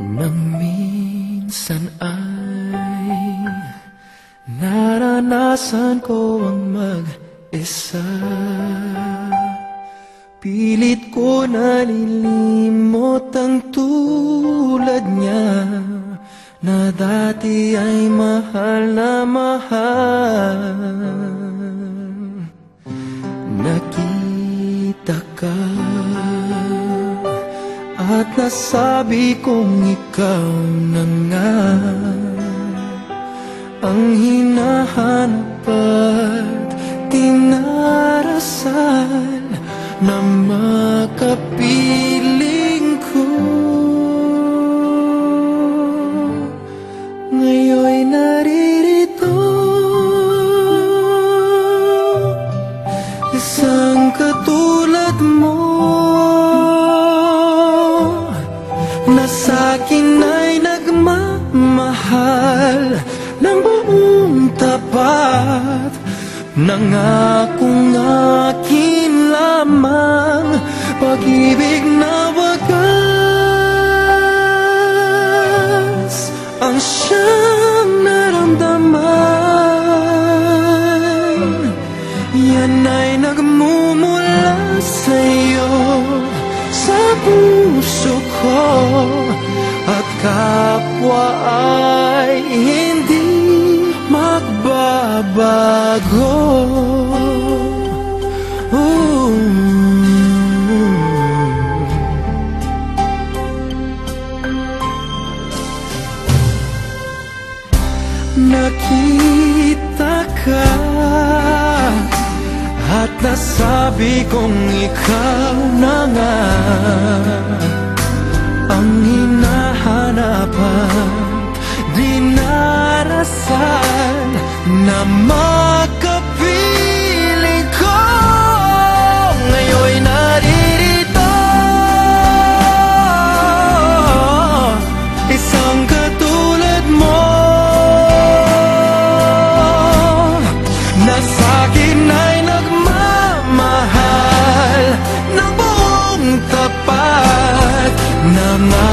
Maminsan ay naranasan ko ang mag-isa. Pilit ko nalilimot ang tulad niya Na dati ay mahal na mahal. Nakita ka at nasabi kong ikaw na nga. Ang hinahanap at tinarasal na Na sa'kin ay nagmamahal ng buong tapat. Nangakong akin lamang Pag-ibig na wagas Ang siyang naramdaman. Yan ay nagmumula sa'yo Sa puso ko At kapwa ay hindi magbabago Ooh. Nakita ka at nasabi kong ikaw na nga Ang hinahanapan Dinarasan Naman на